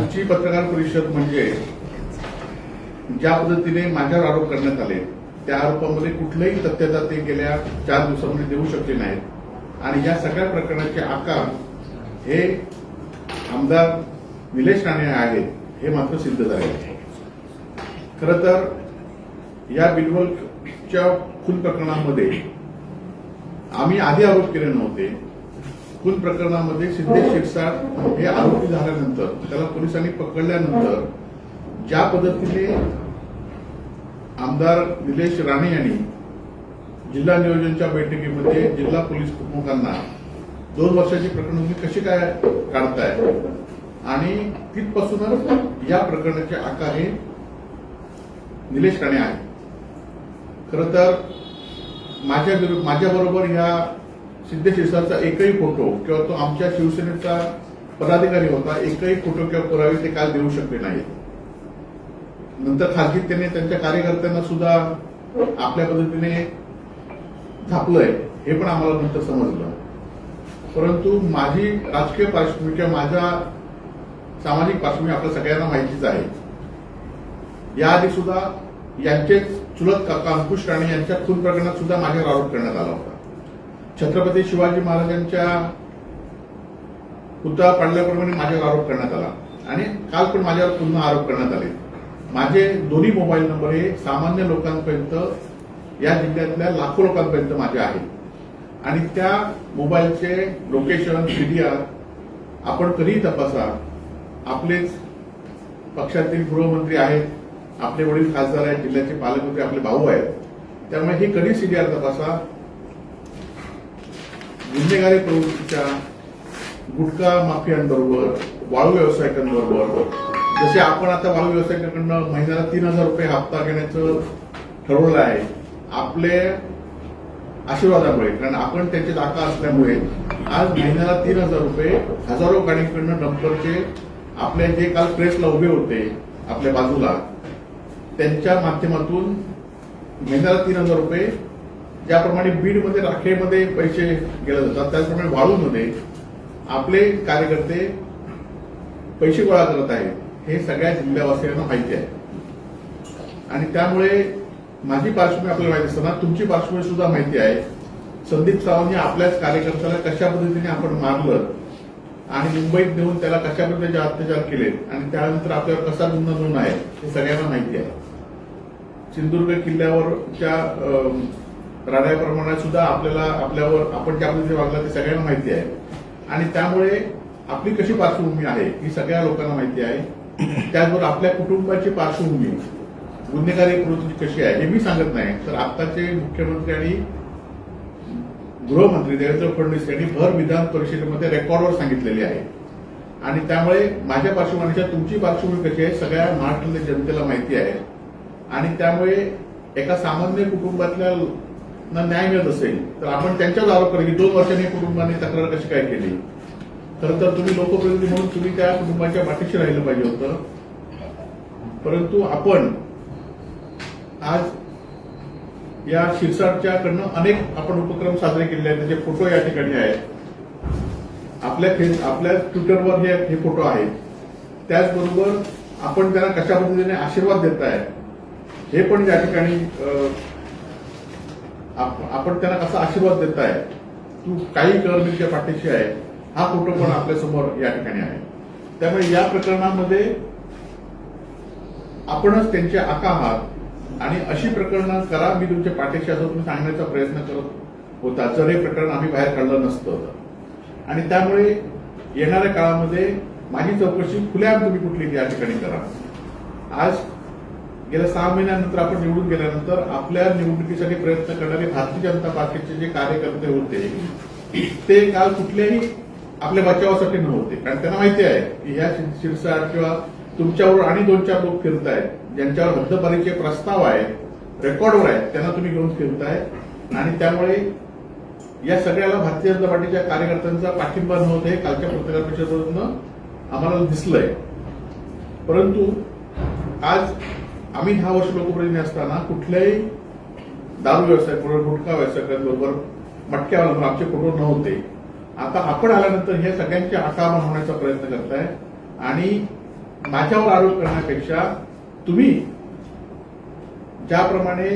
आजची पत्रकार परिषद म्हणजे ज्या पद्धतीने माझ्यावर आरोप करण्यात आले त्या आरोपामध्ये कुठलंही तथ्यता ते गेल्या चार दिवसामध्ये देऊ शकले नाहीत. आणि या सगळ्या प्रकरणाचे आकार हे आमदार निलेश राणे आहेत हे मात्र सिद्ध झाले आहे खरं तर या बिलवलच्या खून प्रकरणामध्ये आम्ही आधी आरोप केले नव्हते. खून प्रकरणामध्ये सिद्धेश शिरसाट हे आरोपी झाल्यानंतर त्याला पोलिसांनी पकडल्यानंतर ज्या पद्धतीने आमदार निलेश राणे यांनी जिल्हा नियोजनच्या बैठकीमध्ये जिल्हा पोलीस प्रमुखांना दोन वर्षाची प्रकरण तुम्ही कशी काय काढताय? आणि तिथपासूनच या प्रकरणाचे आकार हे निलेश राणे आहे खरं तर माझ्या माझ्याबरोबर ह्या सिद्धेश शिरसाटचा एकही फोटो किंवा तो आमच्या शिवसेनेचा पदाधिकारी होता एकही फोटो किंवा पुरावे ते काल देऊ शकले नाहीत. नंतर खासगीत त्याने त्यांच्या कार्यकर्त्यांना सुद्धा आपल्या पद्धतीने झापलंय हे पण आम्हाला नंतर समजलं. परंतु माझी राजकीय पार्श्वभूमी किंवा माझ्या सामाजिक पार्श्वभूमी आपल्या सगळ्यांना माहितीच आहे. याआधी सुद्धा यांचेच चुलत काका अंकुश राणे यांच्या खून प्रकरणात सुद्धा माझ्यावर आरोप करण्यात आला होता. छत्रपती शिवाजी महाराजांच्या पुतळा पाडल्याप्रमाणे माझ्यावर आरोप करण्यात आला. आणि काल पण माझ्यावर पुन्हा आरोप करण्यात आले. माझे दोन्ही मोबाईल नंबर हे सामान्य लोकांपर्यंत या जिल्ह्यातल्या लाखो लोकांपर्यंत माझे आहेत. आणि त्या मोबाईलचे लोकेशन सीडीआर आपण कधीही तपासा. आपलेच पक्षातील गृहमंत्री आहेत आपले वडील खासदार आहेत जिल्ह्याचे पालकमंत्री आपले भाऊ आहेत. त्यामुळे हे कधी सीडीआर तपासा. गुन्हेगारी प्रवृत्तीच्या गुटखा माफियांबरोबर वाळू व्यावसायिकांबरोबर जसे आपण आता वाळू व्यावसायिकांकडनं महिन्याला तीन हजार रुपये हप्ता घेण्याचं ठरवलं आहे आपले आशीर्वादामुळे कारण आपण त्यांचे दाखा असल्यामुळे आज महिन्याला तीन हजार रुपये हजारो गाडीकडनं डंपरचे आपले जे काल प्रेसला उभे होते आपल्या बाजूला त्यांच्या माध्यमातून महिन्याला तीन हजार रुपये ज्याप्रमाणे बीडमध्ये राखेमध्ये पैसे गेले जातात त्याचप्रमाणे वाळूमध्ये आपले कार्यकर्ते पैसे गोळा करत आहेत हे सगळ्या जिल्ह्यावासियांना माहिती आहे. आणि त्यामुळे माझी पार्श्वभूमी आपल्याला माहिती असताना तुमची पार्श्वभूमी सुद्धा माहिती आहे. संदीप सावंत आपल्याच कार्यकर्त्याला कशा पद्धतीने आपण मारलं आणि मुंबईत नेऊन त्याला कशा पद्धतीचे अत्याचार केले आणि त्यानंतर आपल्यावर कसा गुन्हा नोंद आहे हे सगळ्यांना माहिती आहे. सिंधुदुर्ग किल्ल्यावरच्या अं, राड्याप्रमाणे सुद्धा आपल्याला आपल्यावर आपण ज्या पद्धतीने वागला ते सगळ्यांना माहिती आहे. आणि त्यामुळे आपली कशी पार्श्वभूमी आहे ही सगळ्या लोकांना माहिती आहे. त्याचबरोबर आपल्या कुटुंबाची पार्श्वभूमी गुन्हेगारी प्रवृत्ती कशी आहे हे मी सांगत नाही. तर आत्ताचे मुख्यमंत्री आणि गृहमंत्री देवेंद्र फडणवीस यांनी भर विधान परिषदेमध्ये रेकॉर्डवर सांगितलेली आहे. आणि त्यामुळे माझ्या पार्श्वभूमीच्या तुमची पार्श्वभूमी कशी आहे सगळ्या महाराष्ट्रातल्या जनतेला माहिती आहे. आणि त्यामुळे एका सामान्य कुटुंबातल्या ना न्याय मिळत असेल तर आपण त्यांच्यावर आरोप करा की दोन वर्षांनी कुटुंबाने तक्रार कशी काय केली? खरं तर तुम्ही लोकप्रतिनिधी म्हणून तुम्ही त्या कुटुंबाच्या पाठीशी राहिलं पाहिजे होतं. परंतु आपण आज या शिरसाटच्या कडनं अनेक आपण उपक्रम साजरे केले आहेत त्याचे फोटो या ठिकाणी आहेत. आपल्या फेस आपल्या ट्विटरवर हे हे फोटो आहेत. त्याचबरोबर आपण त्यांना कशा पद्धतीने आशीर्वाद देत आहे हे पण या ठिकाणी अं, आपण त्यांना कसा आशीर्वाद देत आहे तू काही कर मी तुझ्या पाठीशी आहे. हा फोटो पण आपल्यासमोर या ठिकाणी आहे. त्यामुळे या प्रकरणामध्ये आपणच त्यांचे आका आहात आणि अशी प्रकरणं करा मी तुमच्या पाठीशी असं तुम्ही सांगण्याचा प्रयत्न करत होता. जर हे प्रकरण आम्ही बाहेर काढलं नसतं आणि त्यामुळे येणाऱ्या काळामध्ये माझी चौकशी खुल्या तुम्ही कुठली या ठिकाणी करा. आज गेल्या सहा महिन्यानंतर आपण निवडून गेल्यानंतर आपल्या निवडणुकीसाठी प्रयत्न करणारे भारतीय जनता पार्टीचे जे कार्यकर्ते होते ते काल कुठल्याही आपल्या बचावासाठी नव्हते. कारण त्यांना माहिती आहे की ह्या शिरसा शिरसाट किंवा तुमच्यावर आणि दोन चार लोक फिरत आहेत ज्यांच्यावर हद्दपारीचे प्रस्ताव आहेत रेकॉर्डवर आहेत त्यांना तुम्ही घेऊन फिरताय. आणि त्यामुळे या सगळ्याला भारतीय जनता पार्टीच्या कार्यकर्त्यांचा पाठिंबा नव्हते हे कालच्या पत्रकार परिषदेमधून आम्हाला दिसलंय. परंतु आज आम्ही दहा वर्ष लोकप्रतिनिधी असताना कुठल्याही दारू व्यवसाय गुटखा व्यवसायाबरोबर मटक्यावर आमचे फोटो नव्हते. आता आपण आल्यानंतर हे सगळ्यांचे आकार होण्याचा प्रयत्न करताय. आणि माझ्यावर आरोप करण्यापेक्षा तुम्ही ज्याप्रमाणे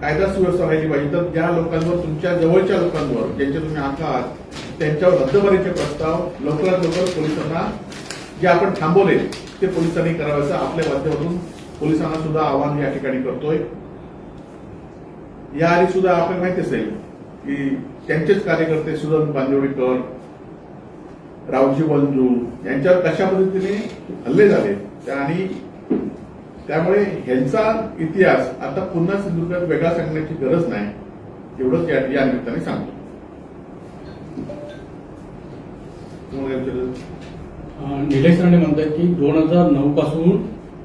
कायदा सुव्यवस्था राहिली पाहिजे तर ज्या लोकांवर तुमच्या जवळच्या लोकांवर ज्यांचे तुम्ही आहात त्यांच्यावर रद्दबारीचे प्रस्ताव लवकरात लवकर पोलिसांना जे आपण थांबवले ते पोलिसांनी करावयाचं आपल्या माध्यमातून पोलिसांना सुद्धा आवाहन या ठिकाणी करतोय. या आधी सुद्धा आपल्याला माहिती असेल की त्यांचेच कार्यकर्ते सुदन बांदिवडीकर रावजी बंजू यांच्यावर कशा पद्धतीने हल्ले झाले आणि त्यामुळे ह्यांचा इतिहास आता पुन्हा सिंधुदुर्गात वेगळा सांगण्याची गरज नाही एवढंच या निमित्ताने सांगतो. निलेश राणे म्हणतात की दोन हजार नऊ पासून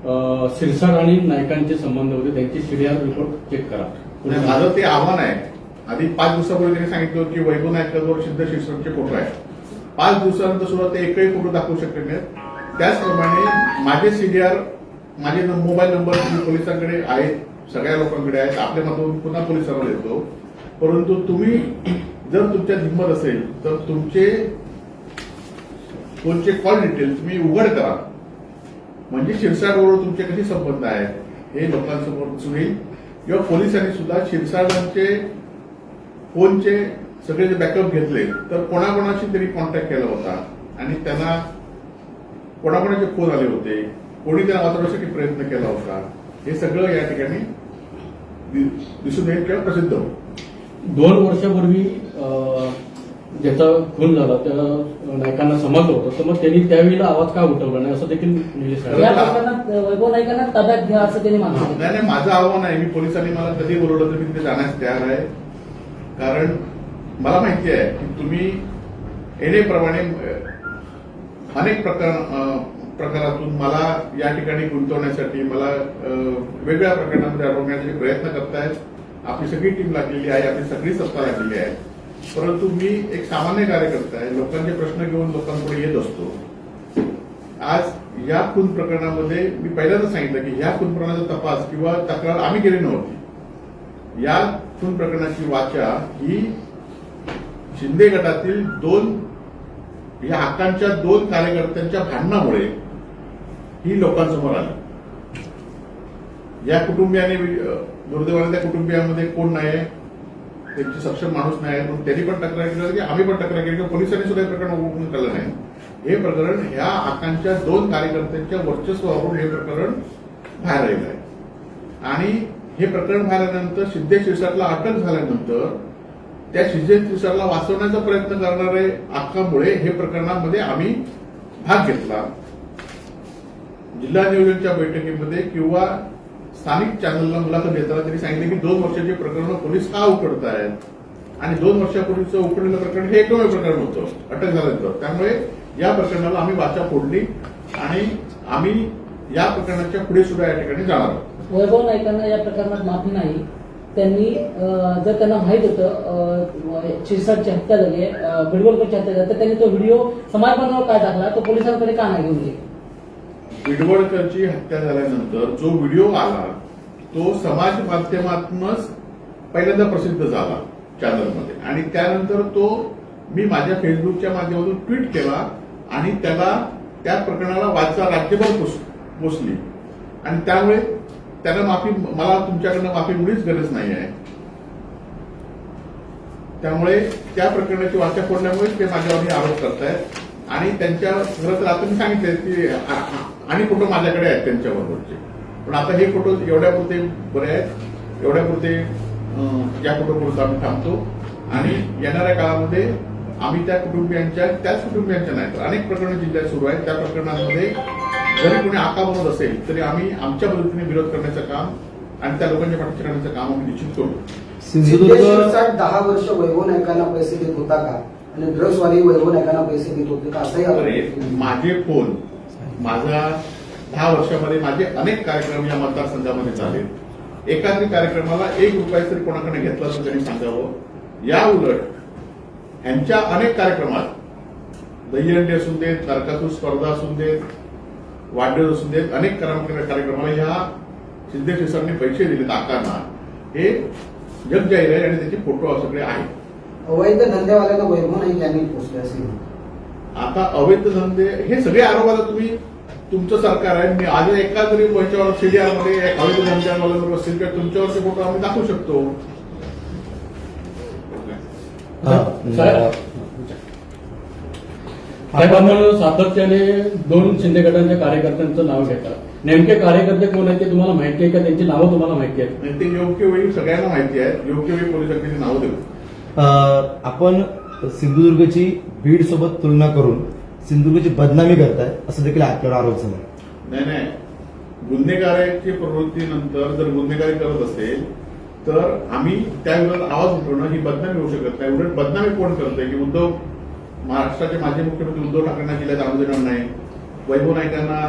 अं, सिरसाट आणि नायकांचे संबंध होते त्यांची सीडीआर रिपोर्ट चेक करा. म्हणजे माझं ते आव्हान आहे. आधी पाच दिवसापूर्वी त्यांनी सांगितलं होतं की वैभव नायकांवर सिद्ध शिक्षणचे फोटो आहेत. पाच दिवसानंतर सुद्धा ते एकही फोटो दाखवू शकले नाहीत. त्याचप्रमाणे माझे सीडीआर माझे मोबाईल नंबर पोलिसांकडे आहेत सगळ्या लोकांकडे आहेत. आपल्या माध्यमातून पुन्हा पोलिसांना देतो. परंतु तुम्ही जर तुमच्या हिंमत असेल तर तुमचे फोनचे कॉल डिटेल तुम्ही उघड करा. म्हणजे शिरसाटबरोबर तुमचे कसे संबंध आहेत? हे लोकांसमोर दिसून येईल. किंवा पोलिसांनी सुद्धा शिरसाटांचे फोनचे सगळे जे बॅकअप घेतले तर कोणाकोणाशी तरी कॉन्टॅक्ट केला होता. आणि त्यांना कोणाकोणाचे फोन आले होते? कोणी त्यांना वाचवण्यासाठी प्रयत्न केला होता? हे सगळं या ठिकाणी दिसून येईल किंवा प्रसिद्ध होईल. दोन वर्षापूर्वी ज्याचा खून झाला त्या नायकांना समजलं होतं. तर मग त्यांनी त्यावेळेला आवाज का उठवला नाही असं देखील निलेश राणे या प्रकरणात वैभव नाईकांना ताब्यात घ्या असं त्यांनी मागितलं नाही नाही माझं आव्हान आहे मी पोलिसांनी मला कधी बोलवलं तर मी तिथे जाण्यास तयार आहे. कारण मला माहिती आहे की तुम्ही येणेप्रमाणे अ, अनेक प्रकार अ, प्रकारातून मला या ठिकाणी गुंतवण्यासाठी मला अ, वेगवेगळ्या प्रकरणामध्ये अडवण्यासाठी प्रयत्न करतायत. आपली सगळी टीम लागलेली आहे आपली सगळी सत्ता लागलेली आहे. परंतु मी एक सामान्य कार्यकर्ता आहे. लोकांचे प्रश्न घेऊन लोकांपुढे येत असतो. आज या खून प्रकरणामध्ये मी पहिल्यांदा सांगितलं की या खून प्रकरणाचा तपास किंवा तक्रार आम्ही केली नव्हती. या खून प्रकरणाची वाचा ही शिंदे गटातील दोन या हक्कांच्या दोन कार्यकर्त्यांच्या भांडणामुळे ही लोकांसमोर आली. या कुटुंबियाने दुर्दैवाने त्या कुटुंबियामध्ये कोण नाही आहे त्यांची सक्षम माणूस नाही आहे म्हणून त्यांनी पण तक्रार केली की आम्ही पण तक्रार केली किंवा पोलिसांनी सुद्धा हे प्रकरण उघडून केलं नाही. हे प्रकरण ह्या आकांक्षा दोन कार्यकर्त्यांच्या वर्चस्वावरून हे प्रकरण बाहेर आलेलं आहे. आणि हे प्रकरण बाहेर आल्यानंतर सिद्धेश शिरसाटला अटक झाल्यानंतर त्या सिद्धेश शिरसाटला वाचवण्याचा प्रयत्न करणारे आकामुळे हे प्रकरणामध्ये आम्ही भाग घेतला. जिल्हा नियोजनच्या बैठकीमध्ये किंवा स्थानिक चॅनलला मुलाखत देताना त्यांनी सांगितले की दोन वर्षाची प्रकरण पोलीस का उकडतायत आणि दोन वर्षापूर्वीचं उकडलेलं प्रकरण हे एकमेव प्रकरण होतं अटक झाल्यानंतर. त्यामुळे या प्रकरणाला आम्ही वाचा फोडली आणि आम्ही या प्रकरणाच्या पुढे सुद्धा या ठिकाणी जाणार आहोत. वैभव नाईकांना या प्रकरणात माफी नाही. त्यांनी जर त्यांना माहीत होतं शिरसाटची हत्या झाली आहे बिडबोलकरची हत्या झाली तर त्यांनी तो व्हिडिओ समाजमाध्यमावर काय टाकला तो पोलिसांकडे का नाही घेऊन गेले? बिडवडकरची हत्या झाल्यानंतर जो व्हिडिओ आला तो समाज माध्यमातूनच पहिल्यांदा प्रसिद्ध झाला चॅनलमध्ये आणि त्यानंतर तो मी माझ्या फेसबुकच्या माध्यमातून ट्विट केला आणि त्याला त्या प्रकरणाला वाचा राज्यभर पोचली. आणि त्यामुळे त्याला माफी मला तुमच्याकडनं माफी मुळीच गरज नाही आहे. त्यामुळे त्या प्रकरणाची वाचा फोडल्यामुळे ते माझ्यावर आरोप करतायत. आणि त्यांच्या खरं तर आता मी सांगितले की आणि फोटो माझ्याकडे आहेत त्यांच्याबरोबरचे. पण आता हे फोटो एवढ्यापुरते बरे आहेत एवढ्यापुरते या फोटोपुरतं आम्ही थांबतो. आणि येणाऱ्या काळामध्ये आम्ही त्या कुटुंबियांच्या त्याच कुटुंबियांच्या नाही तर अनेक प्रकरणं जिल्ह्यात सुरू आहेत. त्या प्रकरणांमध्ये जरी कोणी आका बनवत असेल तरी आम्ही आमच्या पद्धतीने विरोध करण्याचं काम आणि त्या लोकांच्या पाठीशी करण्याचं काम आम्ही निश्चित करू दहा वर्ष वैभव नायकांना पैसे देत होता का? आणि ड्रग्सवाली वैभव नायकांना पैसे देत होते का? असंही माझे फोन माझा दहा वर्षामध्ये माझे अनेक कार्यक्रम या मतदारसंघामध्ये झाले. एखादी कार्यक्रमाला एक रुपया तरी कोणाकडे घेतला असं त्यांनी सांगावं? या उलट ह्यांच्या अनेक कार्यक्रमात दहीहंडी असून देत नरकासूर स्पर्धा असून देत वाढदिवस असून देत अनेक कार्यक्रम- कार्यक्रमाला ह्या सिद्धेश्वरांनी पैसे दिलेत आकारना हे जग जाहीर आहे आणि त्याचे फोटो सगळे आहेत. अवैध धंदेवाल्यांना वैभव नाईक यांनी पोचले असेल आता अवैध धंदे हे सगळे आरोप आता तुम्ही तुमचं सरकार आहे. मी आज एका तरी याच्यावर सीडीआरमध्ये हवेली धंद्यावाल्यांवर असतील किंवा तुमच्यावरचे फोटो आम्ही दाखवू शकतो. हा, सातत्याने दोन शिंदे गटांच्या कार्यकर्त्यांचं नाव घेतात. नेमके कार्यकर्ते कोण आहेत ते तुम्हाला माहिती आहे का? त्यांची नावं तुम्हाला माहिती आहेत? ते योग्य वेळी सगळ्यांना माहिती आहे. योग्य वेळी पोलिसांनी नावं देऊ. आपण सिंधुदुर्गची बीड सोबत तुलना करून सिंधुदुर्गची बदनामी करताय असं देखील आपल्याला आरोप झाला. नाही नाही. गुन्हेगाराची प्रवृत्तीनंतर जर गुन्हेगारी करत असेल तर आम्ही त्या विरोधात आवाज उठवणं ही बदनामी होऊ शकत नाही. उलट बदनामी कोण करतंय? की उद्धव महाराष्ट्राचे माजी मुख्यमंत्री उद्धव ठाकरेंना जिल्ह्यात आणू देणार नाही. वैभव नाईकांना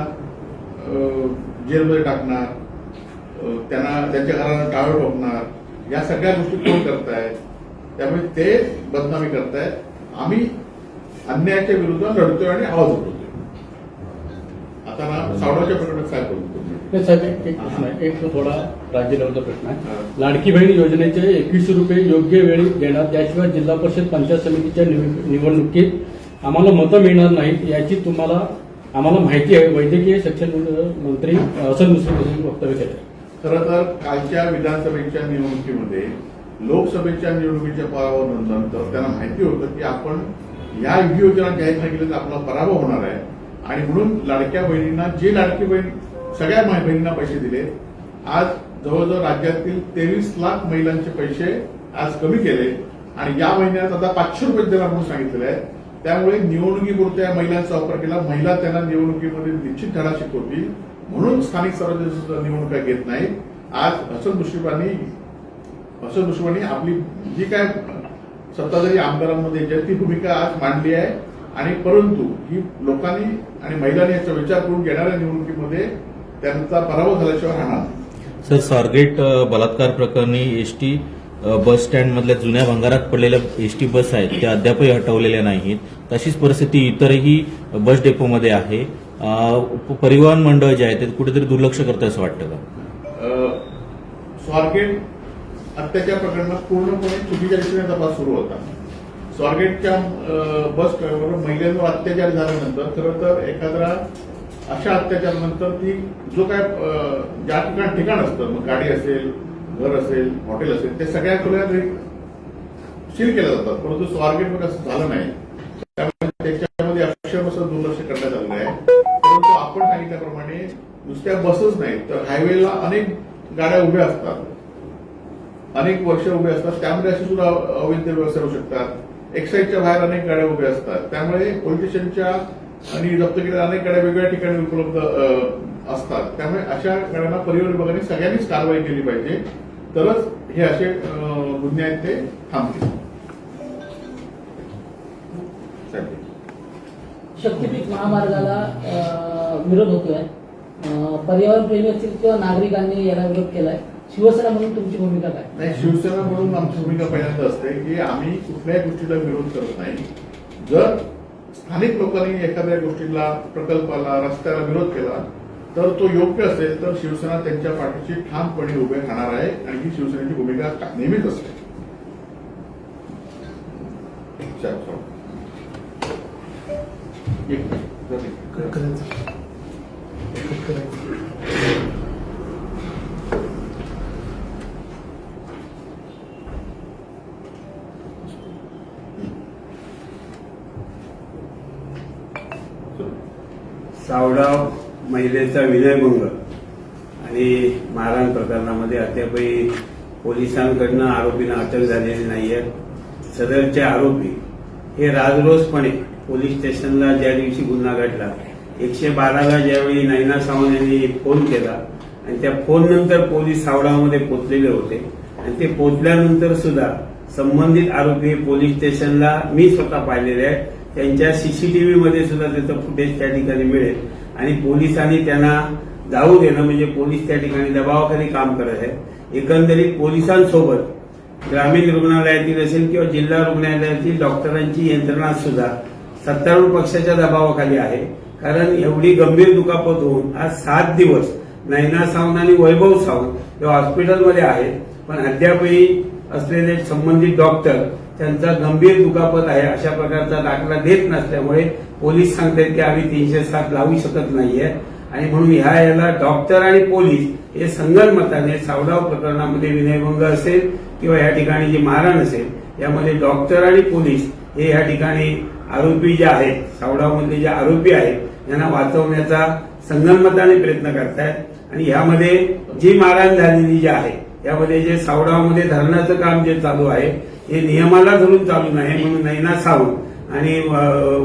जेलमध्ये टाकणार. त्यांना त्यांच्या घराला टाळं ठोकणार. या सगळ्या गोष्टी कोण करतायत त्यामुळे ते बदनामी करतायत. आम्ही अन्यायाच्या विरोधात लढतोय आणि आवाज उठवतोय. आता ना सावडाच्या प्रकरणात काय बोलतो साहेब एक प्रश्न आहे. एक थोडा राज्य लेवलचा प्रश्न आहे. लाडकी बहीण योजनेचे एकवीसशे रुपये योग्य वेळी देणार त्याशिवाय जिल्हा परिषद पंचायत समितीच्या निव- निवडणुकीत आम्हाला मतं मिळणार नाहीत याची तुम्हाला आम्हाला माहिती आहे. वैद्यकीय शिक्षण मंत्री मुश्रीफ यांनी वक्तव्य केलं खरं तर कालच्या विधानसभेच्या निवडणुकीमध्ये लोकसभेच्या निवडणुकीच्या पराभवानंतर त्यांना माहिती होतं की आपण या योजना जाहीर नाही केल्या तर आपला पराभव होणार आहे. आणि म्हणून लाडक्या बहिणींना जे लाडकी बहीण सगळ्या बहिणींना पैसे दिले. आज जवळजवळ राज्यातील तेवीस लाख महिलांचे पैसे आज कमी केले. आणि या महिन्यात आता पाचशे रुपये देणार म्हणून सांगितलेले आहे. त्यामुळे निवडणुकीपुरत्या महिलांचा वापर केला. महिला त्यांना निवडणुकीमध्ये निश्चित धडा शिकवतील. म्हणून स्थानिक स्वराज्य निवडणुका घेत नाहीत. आज हसन मुश्रीफांनी हसन मुश्रीफांनी आपली जी काय सत्ताधारी आमदारांमध्ये जी आहे ती भूमिका आज मांडली आहे आणि परंतु ही लोकांनी आणि महिलांनी याचा विचार करून येणाऱ्या निवडणुकीमध्ये त्यांचा पराभव झाल्याशिवाय राहणार. सर स्वारगेट बलात्कार प्रकरणी एसटी बस स्टँड मधल्या जुन्या भंगारात पडलेल्या एसटी बस आहेत त्या अद्यापही हटवलेल्या नाहीत. तशीच परिस्थिती इतरही बस डेपोमध्ये आहे. परिवहन मंडळ जे आहे ते कुठेतरी दुर्लक्ष करतं असं वाटतं का? स्वारगेट हत्याच्या प्रकरणात पूर्णपणे चुकीच्या दिशेने तपास सुरू होता. स्वारगेटच्या बस ड्रायव्हरवर महिलेवर अत्याचार झाल्यानंतर खरं तर एखाद्या अशा अत्याचारानंतर ती जो काय ज्या ठिकाण ठिकाण असतं मग गाडी असेल घर असेल हॉटेल असेल ते सगळ्या खोल्या सील केल्या जातात. परंतु स्वारगेटवर असं झालं नाही. त्यामुळे त्याच्यामध्ये अक्षरशः दुर्लक्ष करण्यात आलेलं आहे. परंतु आपण सांगितल्याप्रमाणे नुसत्या बसच नाही तर हायवेला अनेक गाड्या उभ्या असतात. अनेक वर्ष उभे असतात. त्यामध्ये असे सुद्धा अवैध व्यवसाय होऊ शकतात. एक्साईजच्या बाहेर अनेक गाड्या उभ्या असतात. त्यामुळे पोलीस स्टेशनच्या आणि जप्त केलेल्या अनेक गाड्या वेगवेगळ्या ठिकाणी उपलब्ध असतात. त्यामुळे अशा गाड्यांना परिवहन विभागाने सगळ्यांनीच कारवाई केली पाहिजे. तरच हे असे गुन्हे आहेत ते थांबतील. शक्तीपीठ महामार्गाला विरोध होतोय. पर्यावरण प्रेमी असतील किंवा नागरिकांनी याला विरोध केलाय. शिवसेना म्हणून तुमची भूमिका काय? नाही शिवसेना म्हणून आमची भूमिका पहिल्यांदा असते की आम्ही कुठल्याही गोष्टीला विरोध करत नाही. जर स्थानिक लोकांनी एखाद्या गोष्टीला प्रकल्पाला रस्त्याला विरोध केला तर तो योग्य असेल तर शिवसेना त्यांच्या पाठीशी ठामपणे उभे राहणार आहे आणि ही शिवसेनेची भूमिका का- नेहमीच असते. एक मिनिट, जरा एक. चल. सावडाव महिलेचा विनयभंग आणि मारहाण प्रकरणामध्ये अद्यापही पोलिसांकडनं आरोपींना अटक झालेली नाही आहे सदरचे आरोपी हे राजरोजपणे पोलीस स्टेशनला ज्या दिवशी गुन्हा घडला एकशे बाराला ज्यावेळी नैना सावंत यांनी फोन केला आणि त्या फोननंतर पोलीस सावडामध्ये पोचलेले होते. आणि ते पोचल्यानंतर सुद्धा संबंधित आरोपी पोलीस स्टेशनला मी स्वतः पाहिलेले आहे त्यांच्या सीसीटीव्ही मध्ये सुद्धा त्याचं फुटेज त्या ठिकाणी मिळेल. आणि पोलिसांनी त्यांना जाऊ देणं म्हणजे पोलीस त्या ठिकाणी दबावाखाली काम करत आहेत. एकंदरीत पोलिसांसोबत ग्रामीण रुग्णालयातील असेल किंवा जिल्हा रुग्णालयातील डॉक्टरांची यंत्रणा सुद्धा सत्तारूढ पक्षाच्या दबावाखाली आहे. कारण एवढी गंभीर दुखापत होऊन आज सात दिवस नैना सावंत आणि वैभव सावंत हे हॉस्पिटलमध्ये आहेत. पण अद्यापही असलेले संबंधित डॉक्टर त्यांचा गंभीर दुखापत आहे अशा प्रकारचा दाखला देत नसल्यामुळे पोलीस सांगतात की आम्ही तीनशे सात लावू शकत नाहीये. आणि म्हणून ह्या याला डॉक्टर आणि पोलीस हे संगणमताने सावडाव प्रकरणामध्ये विनयभंग असेल किंवा या ठिकाणी जे मारण असेल यामध्ये डॉक्टर आणि पोलीस हे या ठिकाणी आरोपी जे आहेत सावडावमधले जे आरोपी आहेत यांना वाचवण्याचा संगणमताने प्रयत्न करतायत. आणि यामध्ये जी मारहाण झालेली जी आहे यामध्ये जे सावडावमध्ये धरणाचं काम जे चालू आहे हे नियमाला धरून चालू नाही म्हणून नैना सावंत आणि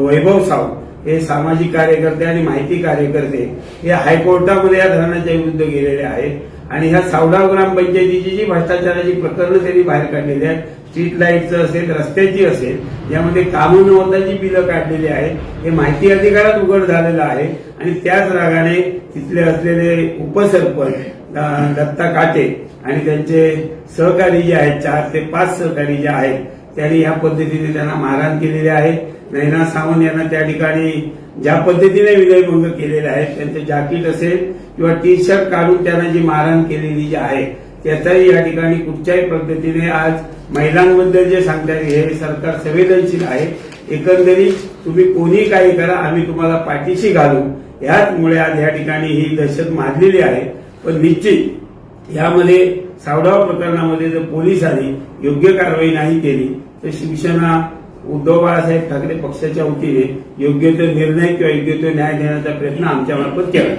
वैभव सावंत हे सामाजिक कार्यकर्ते आणि माहिती कार्यकर्ते हे हायकोर्टामध्ये या धरणाच्या विरुद्ध गेलेले आहेत. आणि ह्या सावडा ग्रामपंचायतीची जी भ्रष्टाचाराची प्रकरणं त्यांनी बाहेर काढलेली आहेत स्ट्रीट लाईटचं असेल रस्त्याची असेल यामध्ये कामं नव्हताची बिलं काढलेली आहेत. हे माहिती अधिकारात उघड झालेलं आहे. आणि त्याच रागाने तिथले असलेले उपसरपंच दत्ता काटे आणि त्यांचे सहकारी जे आहेत चार ते पाच सहकारी जे आहेत त्यांनी या पद्धतीने त्यांना मारहाण केलेली आहे. नैना सावंत यांना त्या ठिकाणी ज्या पद्धतीने विनयभंग केलेले आहेत त्यांचे जॅकेट असेल किंवा टी शर्ट काढून त्यांना जी मारहाण केलेली जी आहे त्याचाही या ठिकाणी कुठच्याही पद्धतीने आज महिलांबद्दल जे सांगतात हे सरकार संवेदनशील आहे. एकंदरीत तुम्ही कोणी काही करा आम्ही तुम्हाला पाठीशी घालू. ह्याचमुळे आज या ठिकाणी ही दहशत माजलेली आहे. पण निश्चित यामध्ये सावडाव प्रकरणामध्ये जर पोलिसांनी योग्य कारवाई नाही केली तर शिवसेना उद्धव बाळासाहेब ठाकरे पक्षाच्या वतीने योग्य तो निर्णय किंवा योग्य तो न्याय देण्याचा प्रयत्न आमच्या मार्फत केला